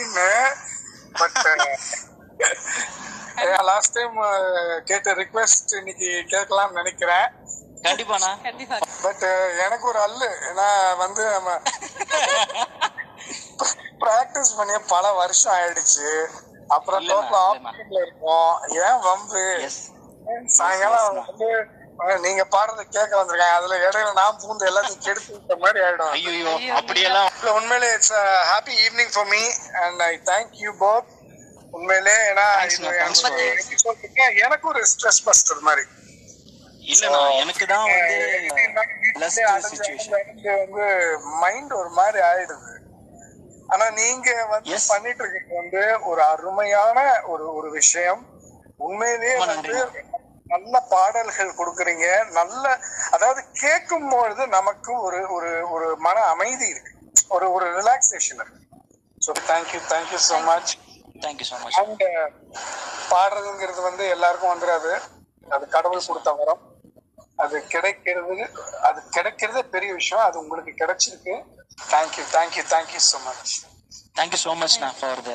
அப்படின்னு but last time கேட்ட request இன்னைக்கு கேட்கலாம்னு நினைக்கிறேன். கண்டிப்பாண்ணா. பட் எனக்கு ஒரு அல்லு. ஏன்னா வந்து நம்ம பிராக்டிஸ் பண்ணி பல வருஷம் ஆயிடுச்சு. அப்புறம் டோட்டல். ஆப்ஷன்ல இருக்கோம். ஏன் வம்பு? சாயங்காலம் வந்து நீங்க பாடுறத கேட்க வந்திருக்கேன் அதுல இடையில நான் பூந்து எல்லாத்தையும் கெடுத்து விட்ட மாதிரி ஆயிடும். ஐயோ அப்படியெல்லாம். இல்ல உண்மையிலே it's happy evening for me and I thank you both உண்மையிலே ஏன்னா எனக்கு ஒரு ஸ்ட்ரெஸ் பஸ்டர் மாதிரி. இல்லண்ணா எனக்கு தான் வந்து மைண்ட் ஒரு மாதிரி ஆயிடுது. ஆனா நீங்க வந்து. பண்ணிட்டு இருக்கிறது வந்து ஒரு அருமையான ஒரு ஒரு விஷயம். உண்மையிலேயே வந்து. நல்ல பாடல்கள் கொடுக்குறீங்க. நல்ல அதாவது கேட்கும் பொழுது நமக்கு ஒரு ஒரு ஒரு மன அமைதி இருக்கு. ஒரு ஒரு ரிலாக்ஸேஷன் இருக்கு. So thank you thank you so much thank you so much and பாடுறதுங்கிறது வந்து எல்லாருக்கும் வந்துடாது. அது கடவுள் கொடுத்த வரம். அது கிடைக்கிறது அது கிடைக்கிறதே பெரிய விஷயம். அது உங்களுக்கு கிடைச்சிருக்கு. Thank you thank you thank you so much thank you so மச்ண்ணா for the